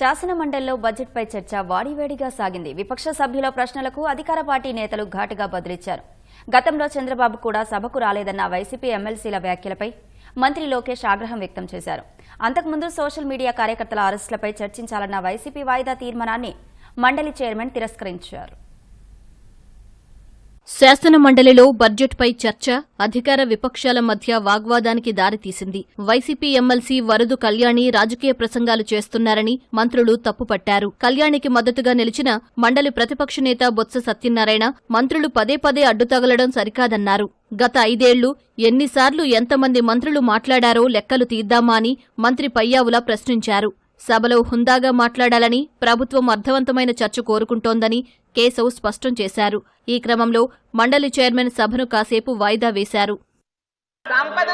శాసన మండలిలో బడ్జెట్పై చర్చ వాడివేడిగా సాగింది. విపక్ష సభ్యుల ప్రశ్నలకు అధికార పార్టీ నేతలు ఘాటుగా బదులిచ్చారు. గతంలో చంద్రబాబు కూడా సభకు రాలేదన్న వైసీపీ ఎమ్మెల్సీల వ్యాఖ్యలపై మంత్రి లోకేష్ ఆగ్రహం వ్యక్తం చేశారు. అంతకుముందు సోషల్ మీడియా కార్యకర్తల అరెస్టులపై చర్చించాలన్న వైసీపీ వాయిదా తీర్మానాన్ని మండలి చైర్మన్ తిరస్కరించారు. శాసన మండలిలో బడ్జెట్పై చర్చ అధికార విపక్షాల మధ్య వాగ్వాదానికి దారితీసింది. వైసీపీ ఎమ్మెల్సీ వరదు కళ్యాణి రాజకీయ ప్రసంగాలు చేస్తున్నారని మంత్రులు తప్పుపట్టారు. కళ్యాణికి మద్దతుగా నిలిచిన మండలి ప్రతిపక్ష నేత బొత్స సత్యనారాయణ మంత్రులు పదే పదే అడ్డుతగలడం సరికాదన్నారు. గత ఐదేళ్ళు ఎన్నిసార్లు ఎంతమంది మంత్రులు మాట్లాడారో లెక్కలు తీద్దామా అని మంత్రి పయ్యావుల ప్రశ్నించారు. సభలో హుందాగా మాట్లాడాలని ప్రభుత్వం అర్థవంతమైన చర్చ కోరుకుంటోందని కేశవ్ స్పష్టం చేశారు. ఈ క్రమంలో మండలి చైర్మన్ సభను కాసేపు వాయిదా వేశారు. సంపద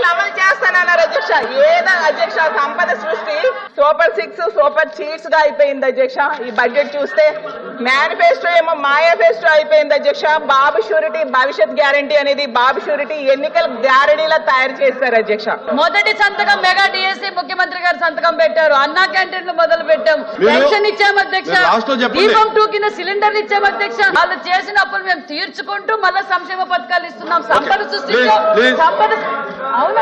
హామీలు అమలు చేస్తానన్నారు అధ్యక్ష. ఏదో అధ్యక్ష సంపద సృష్టి. సూపర్ సిక్స్ సూపర్ చీట్స్గా అయిపోయింది అధ్యక్ష. ఈ బడ్జెట్ చూస్తే మేనిఫెస్టో ఏమో మాయాఫెస్టో అయిపోయింది అధ్యక్ష. బాబు షూరిటీ భవిష్యత్ గ్యారంటీ అనేది బాబు షూరిటీ ఎన్నికల గ్యారంటీలా తయారు చేస్తారు అధ్యక్ష. మొదటి సంతకం మెగా డిఎస్సి ముఖ్యమంత్రి గారు సంతకం పెట్టారు. అన్నా క్యాంటీన్లు మొదలు పెట్టాం. పెన్షన్ ఇచ్చాము అధ్యక్ష. దీపం టూ కింద సిలిండర్లు ఇచ్చాము అధ్యక్ష. వాళ్ళు చేసిన అప్పులు మేము తీర్చుకుంటూ మళ్ళీ సంక్షేమ పథకాలు ఇస్తున్నాం. సంపద సృష్టించాం please. సంపద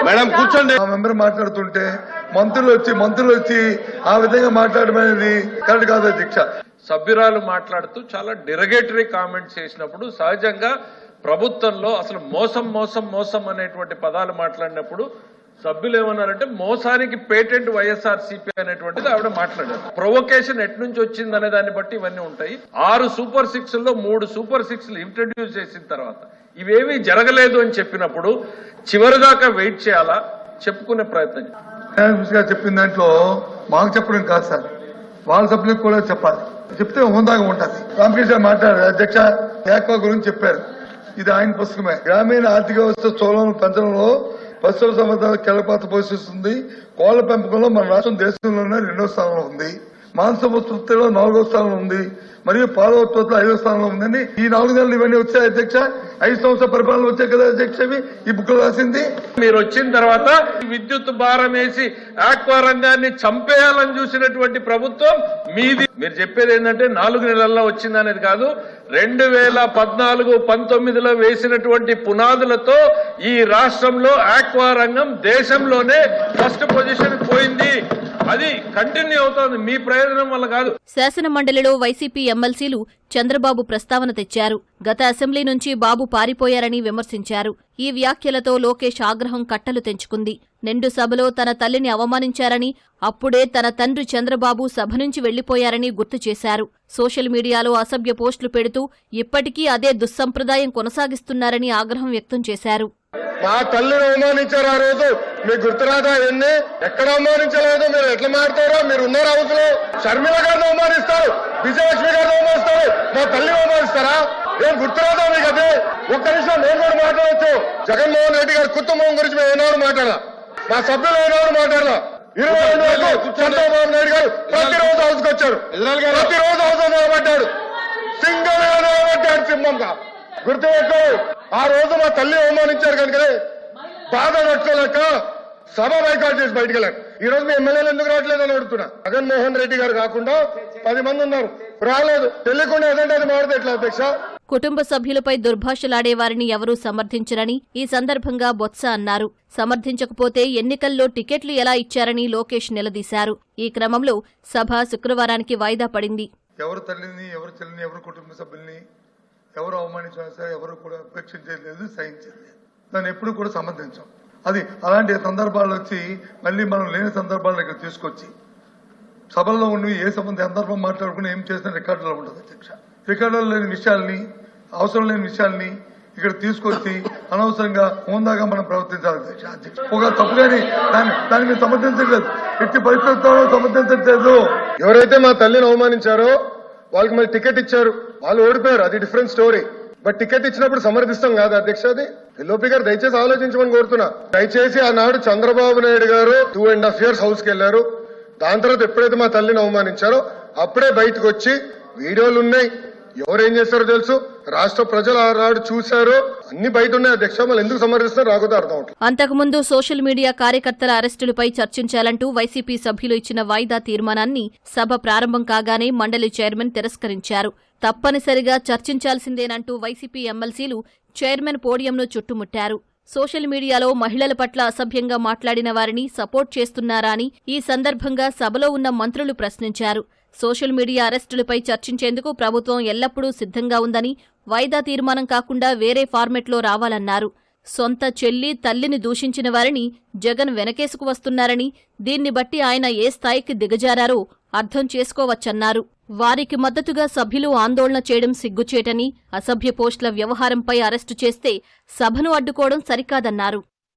మేడం. కూర్చోండి. ఆ మెంబర్ మాట్లాడుతుంటే మంత్రులు వచ్చి మంత్రులు వచ్చి ఆ విధంగా మాట్లాడడం అనేది కరెక్ట్ కాదు అధ్యక్ష సభ్యురాలు మాట్లాడుతూ చాలా డెరగేటరీ కామెంట్స్ చేసినప్పుడు సహజంగా ప్రభుత్వంలో అసలు మోసం మోసం మోసం అనేటువంటి పదాలు మాట్లాడినప్పుడు సభ్యులు ఏమన్నారంటే మోసానికి పేటెంట్ వైఎస్ఆర్ సిపి అనేటువంటిది ఆవిడ మాట్లాడారు. ప్రొవొకేషన్ ఎట్ నుంచి వచ్చింది అనే దాన్ని బట్టి ఇవన్నీ ఉంటాయి. ఆరు సూపర్ సిక్స్లో మూడు సూపర్ సిక్స్ ఇంట్రడ్యూస్ చేసిన తర్వాత ఇవేమీ జరగలేదు అని చెప్పినప్పుడు చివరిదాకా వెయిట్ చేయాలా? చెప్పుకునే ప్రయత్నం చెప్పిన దాంట్లో మాకు చెప్పడం కాదు సార్. వాళ్ళ సభ్యులకు కూడా చెప్పాలి. చెప్తే హోందాగా ఉంటుంది. రామకృష్ణ మాట్లాడారు. అధ్యక్ష ఏక్వా గురించి చెప్పారు. ఇది ఆయన పుస్తకమే. గ్రామీణ ఆర్థిక వ్యవస్థ చోళను పెంచడంలో పశువుల సంబంధాలు కీలక పాత్ర పోషిస్తుంది. కోళ్ళ పెంపకంలో మన రాష్ట్రం దేశంలోనే రెండో స్థానంలో ఉంది. మాంస ఉత్పత్తిలో నాలుగో స్థానంలో ఉంది. మరియు పాల ఉత్పత్తిలో ఐదో స్థానంలో ఉందని ఈ నాలుగు నెలలు ఇవన్నీ వచ్చాయి అధ్యక్ష. ఐదు సంవత్సరాల పరిపాలన వచ్చాయి కదా అధ్యక్ష ఈ బుక్ రాసింది. మీరు వచ్చిన తర్వాత విద్యుత్ భారం వేసి ఆక్వా రంగాన్ని చంపేయాలని చూసినటువంటి ప్రభుత్వం మీది. మీరు చెప్పేది ఏంటంటే నాలుగు నెలల్లో వచ్చింది అనేది కాదు. రెండు వేల పద్నాలుగు పంతొమ్మిదిలో వేసినటువంటి పునాదులతో ఈ రాష్ట్రంలో ఆక్వా రంగం దేశంలోనే ఫస్ట్ పొజిషన్ పోయింది. అది కంటిన్యూ అవుతోంది. మీ ప్రయోజనం వల్ల కాదు. శాసన మండలిలో వైసీపీ ఎమ్మెల్సీలు చంద్రబాబు ప్రస్తావన తెచ్చారు. గత అసెంబ్లీ నుంచి బాబు పారిపోయారని విమర్శించారు. ఈ వ్యాఖ్యలతో లోకేష్ ఆగ్రహం కట్టలు తెంచుకుంది. నిండు సభలో తన తల్లిని అవమానించారని అప్పుడే తన తండ్రి చంద్రబాబు సభ నుంచి వెళ్ళిపోయారని గుర్తు చేశారు. సోషల్ మీడియాలో అసభ్య పోస్టులు పెడుతూ ఇప్పటికీ అదే దుస్సంప్రదాయం కొనసాగిస్తున్నారని ఆగ్రహం వ్యక్తం చేశారు. మా తల్లిని అవమానించారు ఆ రోజు. మీకు గుర్తురాదా ఎన్ని ఎక్కడ అవమానించలేదు? మీరు ఎట్లా మారుతారో? మీరు ఉన్నారు అవసరం? షర్మిల గారిని అవమానిస్తారు. విజయలక్ష్మి గారిని అవమానిస్తారు. మా తల్లిని అవమానిస్తారా? ఏం గుర్తురాదా మీకు అది? ఒక్క నిమిషం నేను కూడా మాట్లాడవచ్చు జగన్మోహన్ రెడ్డి గారి కుటుంబం గురించి మేము ఏనాడు మాట్లాడాల? మా సభ్యులు ఏనాడు మాట్లాడాల? ఇరవై రెండు వరకు చంద్రబాబు నాయుడు గారు ప్రతిరోజు హౌస్కి వచ్చారు ప్రతిరోజు హౌస్ నిలబడ్డాడు. సింగల్గా నిలబడ్డాడు సింహంగా. గుర్తుపెట్టు ఆ రోజు మా తల్లి అవమానించారు కనుకనే బాధ నడుచుకోలేక సభ బైకాట్ చేసి బయటికి వెళ్ళారు. ఈ రోజు మీ ఎమ్మెల్యేలు ఎందుకు రావట్లేదని అడుగుతున్నా. జగన్మోహన్ రెడ్డి గారు కాకుండా పది మంది ఉన్నారు. రాలేదు. తెలియకుండా ఏదంటే అది మారితే ఎట్లా అధ్యక్ష? కుటుంబ సభ్యులపై దుర్భాషలాడేవారిని ఎవరూ సమర్థించరని ఈ సందర్భంగా బొత్స అన్నారు. సమర్థించకపోతే ఎన్నికల్లో టికెట్లు ఎలా ఇచ్చారని లోకేష్ నిలదీశారు. ఈ క్రమంలో సభ శుక్రవారానికి వాయిదా పడింది. ఎవరు తల్లిని ఎవరు చెల్లిని ఎవరు కుటుంబ సభ్యుల్ని ఎవరు అవమానించినా సరే ఎవరు కూడా ఉపేక్షించలేదు సహించలేదు దాన్ని ఎప్పుడు కూడా సమర్థించాం. అది అలాంటి సందర్భాలు వచ్చి మళ్ళీ మనం లేని సందర్భాలను ఇక్కడ తీసుకొచ్చి సభల్లో ఉండి ఏ సంబంధం సందర్భం మాట్లాడుకుని ఏం చేసిన రికార్డులో ఉండదు అధ్యక్ష. రికార్డులో లేని విషయాల్ని అవసరం లేని విషయాల్ని ఇక్కడ తీసుకొచ్చి అనవసరంగా హోందాగా మనం ప్రవర్తించాలి అధ్యక్ష. అధ్యక్ష ఒక తప్పుగాని దాన్ని దాన్ని మేము సమర్థించట్లేదు. ఎట్టి పరిస్థితుల్లో సమర్థించట్లేదు. ఎవరైతే మా తల్లిని అవమానించారో వాళ్ళకి మళ్ళీ టికెట్ ఇచ్చారు. వాళ్ళు ఓడిపోయారు అది డిఫరెంట్ స్టోరీ బట్ టికెట్ ఇచ్చినప్పుడు సమర్థిస్తాం కాదు అధ్యక్ష అది. గారు దయచేసి ఆలోచించమని కోరుతున్నా. దయచేసి ఆనాడు చంద్రబాబు నాయుడు గారు టూ అండ్ హాఫ్ ఇయర్స్ హౌస్కి వెళ్ళారు దాని తర్వాత ఎప్పుడైతే మా తల్లిని అవమానించారో అప్పుడే బయటకు వచ్చి వీడియోలు ఉన్నాయి. ఎవరేం చేస్తారో తెలుసు. రాష్ట్ర ప్రజలు ఆనాడు చూశారు అన్ని బయట ఉన్నాయి అధ్యక్ష మళ్ళీ ఎందుకు సమర్థిస్తున్నారు? రాకపోతే అర్థం అంతకుముందు సోషల్ మీడియా కార్యకర్తల అరెస్టులపై చర్చించాలంటూ వైసీపీ సభ్యులు ఇచ్చిన వాయిదా తీర్మానాన్ని సభ ప్రారంభం కాగానే మండలి చైర్మన్ తిరస్కరించారు. తప్పనిసరిగా చర్చించాల్సిందేనంటూ వైసీపీ ఎమ్మెల్సీలు చైర్మన్ పోడియంను చుట్టుముట్టారు. సోషల్ మీడియాలో మహిళల పట్ల అసభ్యంగా మాట్లాడిన వారిని సపోర్ట్ చేస్తున్నారా అని ఈ సందర్భంగా సభలో ఉన్న మంత్రులు ప్రశ్నించారు. సోషల్ మీడియా అరెస్టులపై చర్చించేందుకు ప్రభుత్వం ఎల్లప్పుడూ సిద్ధంగా ఉందని వాయిదా తీర్మానం కాకుండా వేరే ఫార్మెట్లో రావాలన్నారు. సొంత చెల్లి తల్లిని దూషించిన వారిని జగన్ వెనకేసుకు వస్తున్నారని దీన్ని బట్టి ఆయన ఏ స్థాయికి దిగజారారో అర్థం చేసుకోవచ్చన్నారు. వారికి మద్దతుగా సభ్యులు ఆందోళన చేయడం సిగ్గుచేటని అసభ్య పోస్టుల వ్యవహారంపై అరెస్టు చేస్తే సభను అడ్డుకోవడం సరికాదన్నారు.